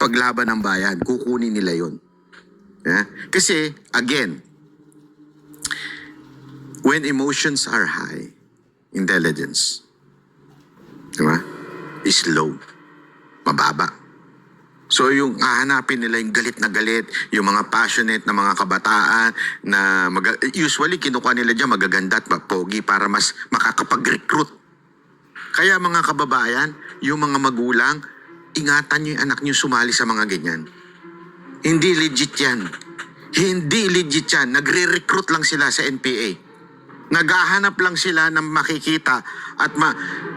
paglaban ng bayan. Kukunin nila yon. Yeah? Kasi, again, when emotions are high, intelligence, di ba, is low. Mababa. So yung hahanapin nila yung galit na galit, yung mga passionate na mga kabataan na mag- usually kinukuha nila dyan magaganda at pogi para mas makakapag-recruit. Kaya mga kababayan, yung mga magulang, ingatan nyo yung anak nyo sumali sa mga ganyan. Hindi legit yan. Hindi legit yan. Nagre-recruit lang sila sa NPA. Naghahanap lang sila ng makikita at ma,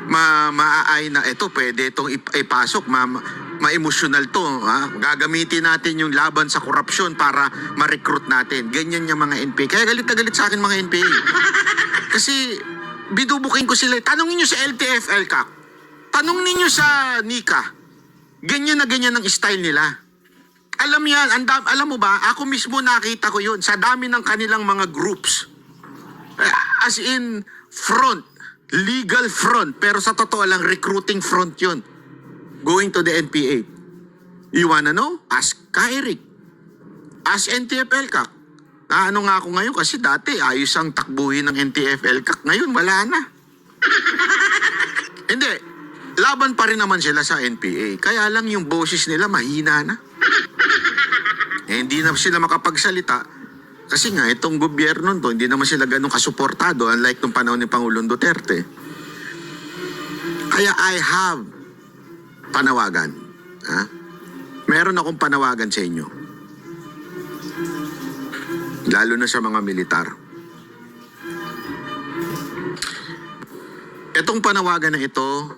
ma, maaay na ito pwede itong ip- ipasok ma, ma- ma-emotional to ha? gagamitin natin yung laban sa korupsyon para ma-recruit natin ganyan yung mga NPA kaya galit na galit sa akin mga NPA kasi binubuking ko sila tanongin nyo sa LTF LCAC tanong ninyo sa NICA ganyan na ganyan ang style nila alam yan, ang dam- alam mo ba, ako mismo nakita ko yun sa dami ng kanilang mga groups. Eh, As in, front. Legal front. Pero sa totoo lang, recruiting front yun. Going to the NPA. You wanna know? Ask Kairik. Ask NTF LCAC. Na ano nga ako ngayon kasi dati ayos ang takbuhin ng NTF LCAC. Ngayon, wala na. Hindi. Laban pa rin naman sila sa NPA. Kaya lang yung boses nila mahina na. Eh, hindi na sila makapagsalita kasi nga itong gobyerno to hindi naman sila ganun kasuportado unlike nung panahon ni Pangulong Duterte. Kaya I have panawagan. Ha? Meron akong panawagan sa inyo. Lalo na sa mga militar. Itong panawagan na ito,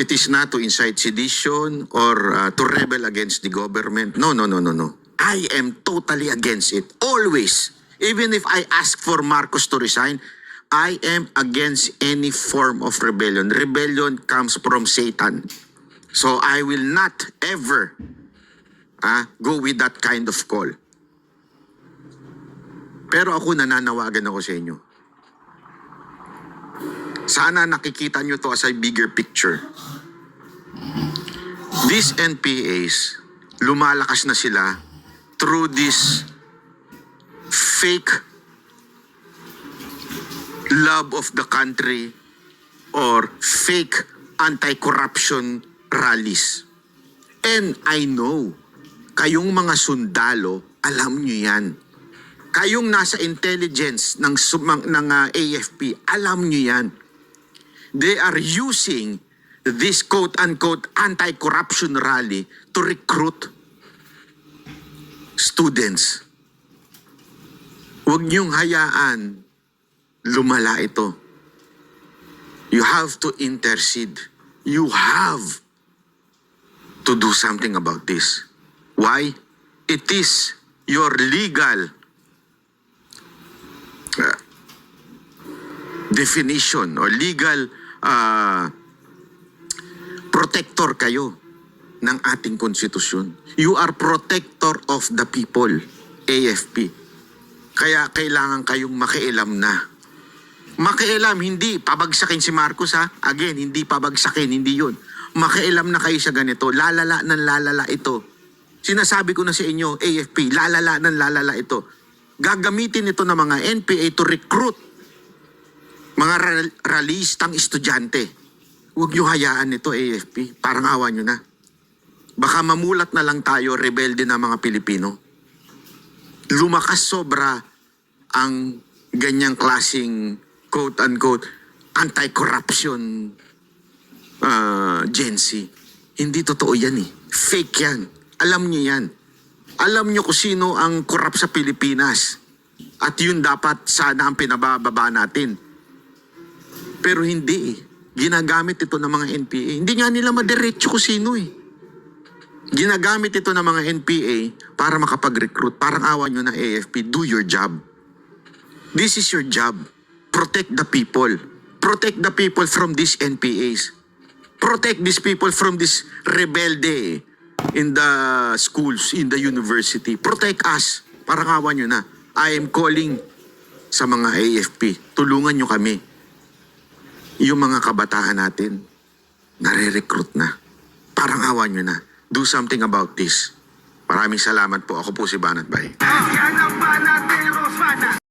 it is not to incite sedition or uh, to rebel against the government. No, no, no, no, no. I am totally against it. Always. Even if I ask for Marcos to resign, I am against any form of rebellion. Rebellion comes from Satan. So I will not ever ah, go with that kind of call. Pero ako nananawagan ako sa inyo. Sana nakikita nyo to as a bigger picture. These NPAs, lumalakas na sila through this fake love of the country or fake anti-corruption rallies. And I know, kayong mga sundalo, alam nyo yan. Kayong nasa intelligence ng, ng ah, AFP, alam nyo yan. They are using this quote-unquote anti-corruption rally to recruit students. Huwag niyong hayaan lumala ito. You have to intercede. You have to do something about this. Why? It is your legal definition or legal uh, protector kayo ng ating konstitusyon. You are protector of the people, AFP. Kaya kailangan kayong makialam na. Makialam, hindi pabagsakin si Marcos ha. Again, hindi pabagsakin, hindi yun. Makialam na kayo sa ganito. Lalala ng lalala ito. Sinasabi ko na sa inyo, AFP, lalala ng lalala ito. Gagamitin ito ng mga NPA to recruit mga ral- ralistang estudyante. Huwag niyo hayaan ito, AFP. Parang awa niyo na. Baka mamulat na lang tayo, rebelde na mga Pilipino. Lumakas sobra ang ganyang klasing quote-unquote anti-corruption uh, Gen Z. Hindi totoo yan eh. Fake yan. Alam niyo yan. Alam niyo kung sino ang korap sa Pilipinas. At yun dapat sana ang pinabababa natin. Pero hindi eh. Ginagamit ito ng mga NPA. Hindi nga nila madiretso kung sino eh. Ginagamit ito ng mga NPA para makapag-recruit. Parang awa nyo na AFP, do your job. This is your job. Protect the people. Protect the people from these NPAs. Protect these people from this rebelde in the schools, in the university. Protect us. Parang awa nyo na. I am calling sa mga AFP. Tulungan nyo kami yung mga kabataan natin, nare-recruit na. Parang awa nyo na. Do something about this. Maraming salamat po. Ako po si Banat Bay.